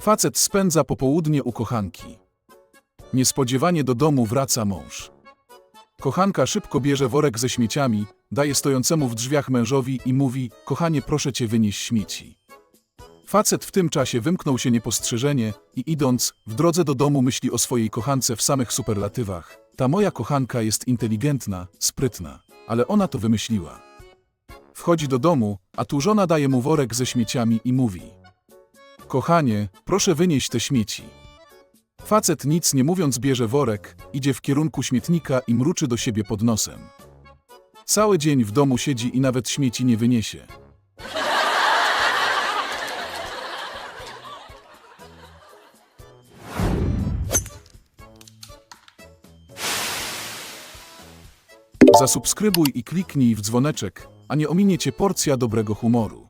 Facet spędza popołudnie u kochanki. Niespodziewanie do domu wraca mąż. Kochanka szybko bierze worek ze śmieciami, daje stojącemu w drzwiach mężowi i mówi: Kochanie, proszę cię, wynieś śmieci. Facet w tym czasie wymknął się niepostrzeżenie i idąc, w drodze do domu myśli o swojej kochance w samych superlatywach. Ta moja kochanka jest inteligentna, sprytna, ale ona to wymyśliła. Wchodzi do domu, a tu żona daje mu worek ze śmieciami i mówi: Kochanie, proszę wynieść te śmieci. Facet nic nie mówiąc bierze worek, idzie w kierunku śmietnika i mruczy do siebie pod nosem. Cały dzień w domu siedzi i nawet śmieci nie wyniesie. Zasubskrybuj i kliknij w dzwoneczek, a nie ominie cię porcja dobrego humoru.